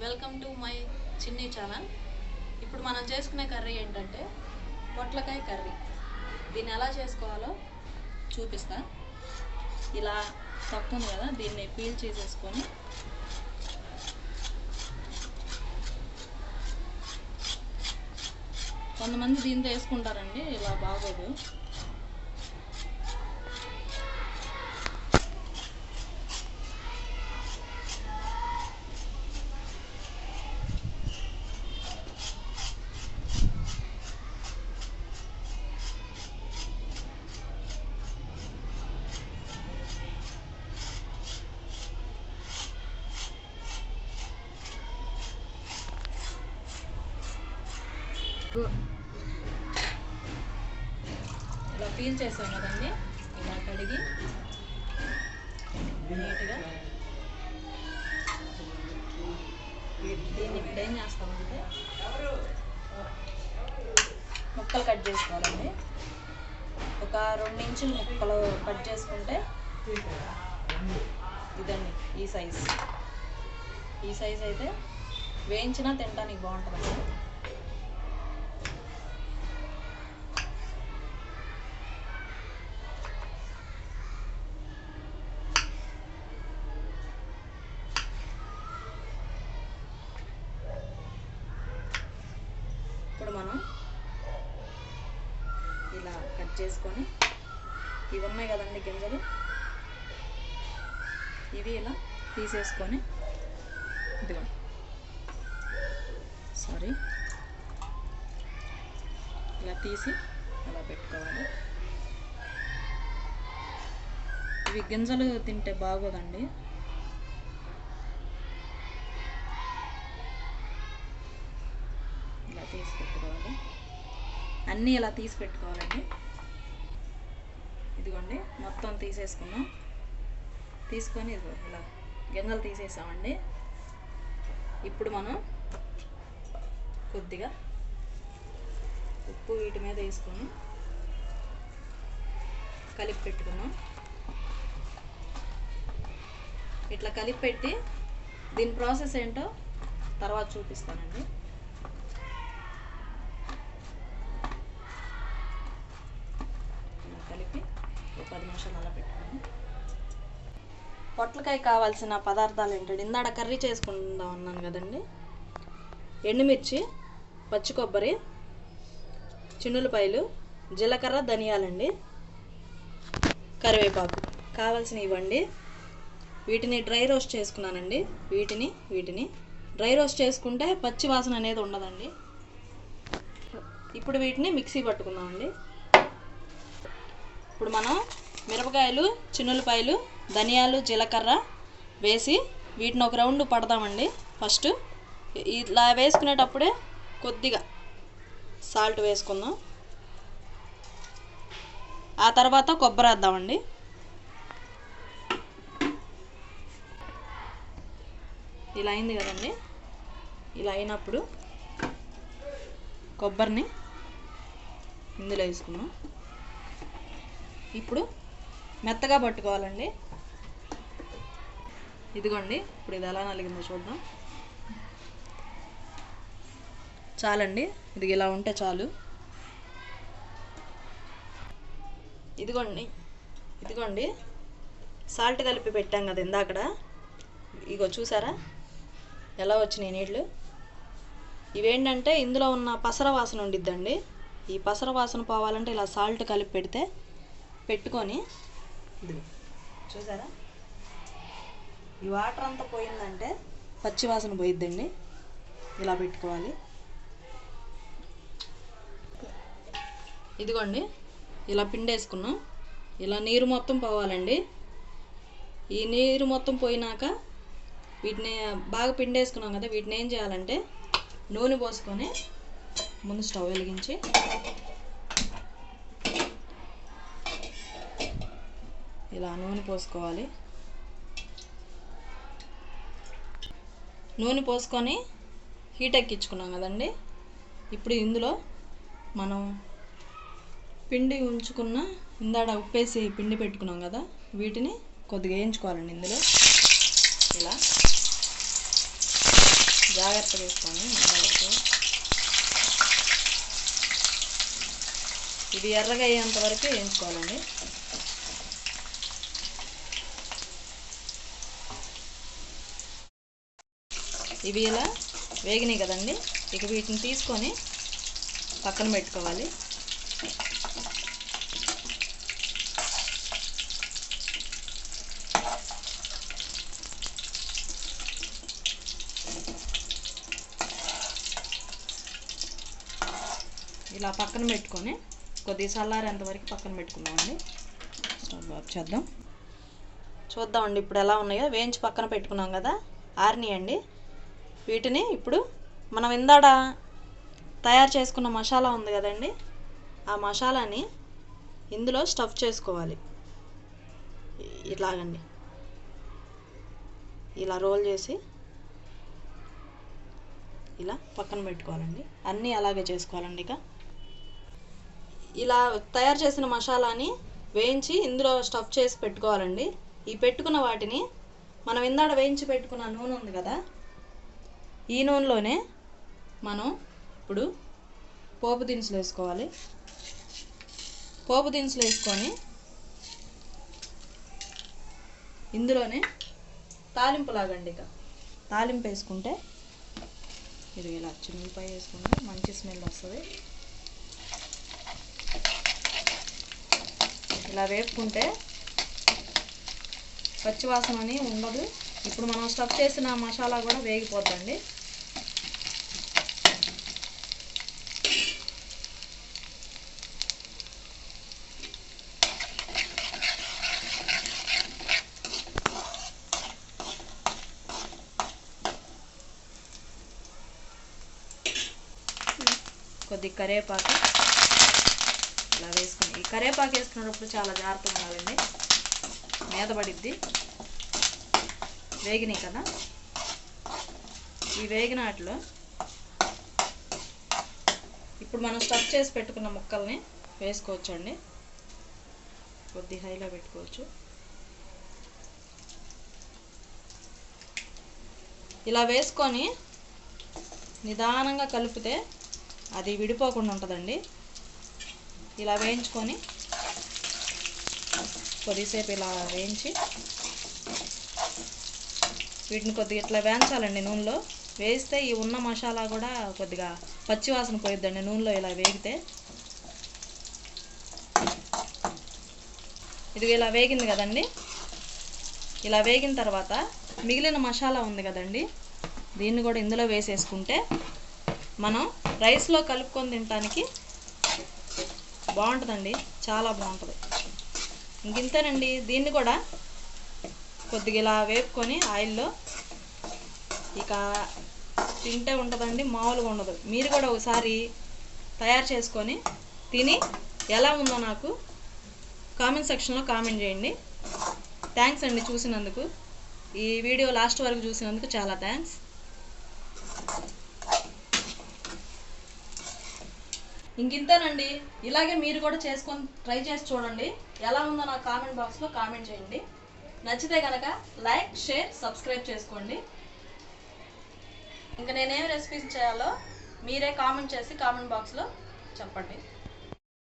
Welcome to my Chinni channel ఇప్పుడు మనం చేసుకునే కర్రీ ఏంటంటే పొట్లకాయ కర్రీ. దీన్ని ఎలా చేసుకోవాలో చూపిస్తా. ఇలా తక్కువ ఉంది కదా దీన్ని పీల్ చేసేసుకొని. కొంతమంది దీంతో వేసుకుంటారండి ఇలా బాగోదు. పీల్ చేసాం కదండి. ఇలా కడిగి నీట్గా దీన్ని ఇప్పుడు ఏం చేస్తామంటే ముక్కలు కట్ చేసుకోవాలండి. ఒక రెండు ఇంచులు ముక్కలు కట్ చేసుకుంటే ఇదండి ఈ సైజ్. ఈ సైజ్ అయితే వేయించినా తినడానికి బాగుంటుందండి ఇప్పుడు మనం ఇలా కట్ చేసుకొని ఇవి ఉన్నాయి కదండి గింజలు. ఇవి ఇలా తీసేసుకొని ఇదిగో. సారీ ఇలా తీసి అలా పెట్టుకోవాలి. ఇవి గింజలు తింటే బాగోదండి. ఇలా తీసి పెట్టుకోవాలి. అన్నీ ఇలా తీసి పెట్టుకోవాలండి. ఇదిగోండి మొత్తం తీసేసుకున్నాం. తీసుకొని ఇదిగో ఇలా గింజలు తీసేసామండి. ఇప్పుడు మనం కొద్దిగా ఉప్పు వీటి మీద వేసుకొని కలిపి పెట్టుకున్నాం. ఇట్లా కలిపి పెట్టి దీని ప్రాసెస్ ఏంటో తర్వాత చూపిస్తానండి ఇలా కలిపి ఒక పది నిమిషాలు అలా పెట్టుకుని పొట్లకాయ కావాల్సిన పదార్థాలు ఏంటంటే ఇందాడ కర్రీ చేసుకుందాం అన్నాను కదండి. ఎండుమిర్చి పచ్చి కొబ్బరి చిన్నులపాయలు జీలకర్ర ధనియాలండి కరివేపాకు కావాల్సిన ఇవ్వండి. వీటిని డ్రై రోస్ట్ చేసుకున్నానండి. వీటిని వీటిని డ్రై రోస్ట్ చేసుకుంటే పచ్చి వాసన అనేది ఉండదండి. ఇప్పుడు వీటిని మిక్సీ పట్టుకుందామండి. ఇప్పుడు మనం మిరపకాయలు చిన్నులపాయలు ధనియాలు జీలకర్ర వేసి వీటిని ఒక రౌండ్ పడదామండి ఫస్ట్ ఇలా వేసుకునేటప్పుడే కొద్దిగా సాల్ట్ వేసుకుందాం. ఆ తర్వాత కొబ్బరి వేద్దామండి. ఇలా అయింది కదండి. ఇలా అయినప్పుడు కొబ్బరిని ఇందులో వేసుకున్నాం ఇప్పుడు మెత్తగా పట్టుకోవాలండి. ఇదిగోండి ఇప్పుడు ఇది ఎలా నలిగిందో చూద్దాం. చాలండి ఇది ఇలా ఉంటే చాలు. ఇదిగోండి ఇదిగోండి సాల్ట్ కలిపి పెట్టాం కదా ఇందాకడ. ఇగో చూసారా? ఎలా వచ్చినాయి నీళ్ళు ఇవేంటంటే ఇందులో ఉన్న పసర వాసన ఉండిద్దండి. ఈ పసర వాసన పోవాలంటే ఇలా సాల్ట్ కలిపి పెడితే పెట్టుకొని ఇది చూసారా? ఈ వాటర్ అంతా పోయిందంటే పచ్చివాసన పోయిద్దండి. ఇలా పెట్టుకోవాలి. ఇదిగోండి ఇలా పిండేసుకున్నాం. ఇలా నీరు మొత్తం పోవాలండి. ఈ నీరు మొత్తం పోయినాక వీటిని బాగా పిండేసుకున్నాం కదా వీటిని ఏం చేయాలంటే నూనె పోసుకొని ముందు స్టవ్ వెలిగించి ఇలా నూనె పోసుకోవాలి. నూనె పోసుకొని హీట్ ఎక్కించుకున్నాం కదండి. ఇప్పుడు ఇందులో మనం పిండి ఉంచుకున్న ఇందాడ ఉప్పేసి పిండి పెట్టుకున్నాం కదా వీటిని కొద్దిగా వేయించుకోవాలండి ఇందులో. ఇలా జాగ్రత్తగా వేసుకోండి ఇది ఎర్రగా అయ్యేంత వరకు వేయించుకోవాలండి. ఇవి ఇలా వేగినాయి కదండి. ఇక వీటిని తీసుకొని పక్కన పెట్టుకోవాలి. ఇలా పక్కన పెట్టుకొని కొద్దిగా చల్లారేంత వరకు పక్కన పెట్టుకుందామండి. స్టవ్ ఆఫ్ చేద్దాం. చూద్దామండి ఇప్పుడు ఎలా ఉన్నాయో. వేయించి పక్కన పెట్టుకున్నాం కదా. ఆరినాయండి. వీటిని ఇప్పుడు మనం ఇందాడ తయారు చేసుకున్న మసాలా ఉంది కదండి ఆ మసాలాని ఇందులో స్టఫ్ చేసుకోవాలి. ఇలాగండి. ఇలా రోల్ చేసి ఇలా పక్కన పెట్టుకోవాలండి. అన్నీ అలాగే చేసుకోవాలండి ఇక. ఇలా తయారు చేసిన మసాలాని వేయించి ఇందులో స్టఫ్ చేసి పెట్టుకోవాలండి. ఈ పెట్టుకున్న వాటిని మనం ఇందాడ వేయించి పెట్టుకున్న నూనె ఉంది కదా ఈ నూనెలోనే మనం ఇప్పుడు పోపు దినుసులు వేసుకోవాలి. పోపు దినుసులు వేసుకొని ఇందులోనే తాలింపు లాగండి ఇక. తాలింపు వేసుకుంటే ఇది ఇలా చిన్నపాయ వేసుకుంటే మంచి స్మెల్ వస్తుంది. ఇలా వేపుకుంటే పచ్చివాసన అని ఉండదు. ఇప్పుడు మనం స్టఫ్ చేసిన మసాలా కూడా వేగిపోద్దండి. కొద్ది కరేపాకు. ఇలా వేసుకుని ఈ కరేపాకు వేసుకున్నప్పుడు చాలా జాగ్రత్తగా ఉండాలండి. మీద పడిద్ది. వేగినాయి కదా? ఈ వేగిన వాటిలో ఇప్పుడు మనం స్టఫ్ చేసి పెట్టుకున్న ముక్కల్ని వేసుకోవచ్చు అండి కొద్ది హైలో పెట్టుకోవచ్చు. ఇలా వేసుకొని నిదానంగా కలిపితే అది విడిపోకుండా ఉంటుందండి. ఇలా వేయించుకొని కొద్దిసేపు ఇలా వేయించి వీటిని కొద్దిగా ఇట్లా వేయించాలండి నూనెలో. వేస్తే ఈ ఉన్న మసాలా కూడా కొద్దిగా పచ్చివాసన పోయిద్దండి నూనెలో ఇలా వేగితే. ఇది ఇలా వేగింది కదండి. ఇలా వేగిన తర్వాత మిగిలిన మసాలా ఉంది కదండి. దీన్ని కూడా ఇందులో వేసేసుకుంటే మనం రైస్లో కలుపుకొని తినడానికి బాగుంటుందండి. చాలా బాగుంటుంది. ఇంకింతేనండి దీన్ని కూడా కొద్దిగా ఇలా వేపుకొని ఆయిల్లో ఇక తింటే ఉంటుందండి మామూలుగా ఉండదు. మీరు కూడా ఒకసారి తయారు చేసుకొని తిని ఎలా ఉందో నాకు కామెంట్ సెక్షన్లో కామెంట్ చేయండి. థ్యాంక్స్ అండి చూసినందుకు. ఈ వీడియో లాస్ట్ వరకు చూసినందుకు చాలా థ్యాంక్స్. ఇంకింతేనండి. ఇలాగే మీరు కూడా చేసుకొని ట్రై చేసి చూడండి. ఎలా ఉందో నాకు కామెంట్ బాక్స్లో కామెంట్ చేయండి. నచ్చితే కనుక లైక్ షేర్ సబ్స్క్రైబ్ చేసుకోండి. ఇంకా నేనేం రెసిపీస్ చేయాలో మీరే కామెంట్ చేసి కామెంట్ బాక్స్లో చెప్పండి.